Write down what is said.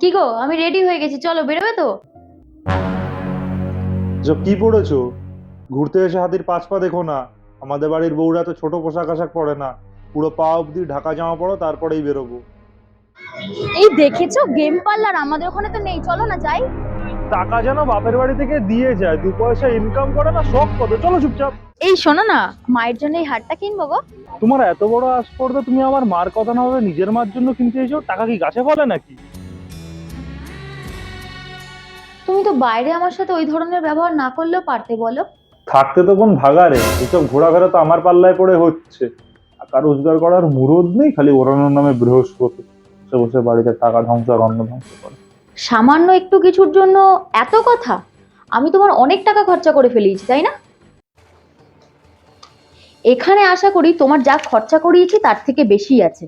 কি গো আমি রেডি হয়ে গেছি চলো বেরোবে তো? সব কি পড়েছো? ঘুরতে এসে হাতির পাঁচ পা দেখো না। আমাদের বাড়ির বউরা তো ছোট পোশাক আশাক পরে না। পুরো পা অবধি ঢাকা জামা পরো তারপরেই বেরোবো। এই দেখেছ গেম পার্লার আমাদের ওখানে তো নেই চলো না যাই। টাকা যেন বাপের বাড়ি থেকে দিয়ে যায় দু পয়সা ইনকাম করে না শখ কত চলো চুপচাপ। এই শোনো না মায়ের জন্য এই হারটা কিনবো গো। তোমার এত বড় আস্পর্ধা তুমি আমার মার কথা না ভাবে নিজের মার জন্য কিনতে এসো টাকা কি গাছে ফলে নাকি? তুমি তো বাইরে আমার সাথে ওই ধরনের ব্যবহার না করলেও পারতে বলো। থাকতে তো কোন ভাগারে এসব ঘোরাফেরা তো আমার পাল্লায় পড়ে হচ্ছে। টাকা রোজগার করার মুরদ নেই খালি ওড়ানোর নামে বৃহস্পতি। বসে বসে বাড়িতে টাকা ধ্বংস আর অন্ন ধ্বংস করে। সামান্য একটু কিছুর জন্য এত কথা? আমি তোমার অনেক টাকা খরচা করে ফেলিয়েছি তাই না? এখানে আশা করি তোমার যা খরচা করিয়েছি তার থেকে বেশি আছে।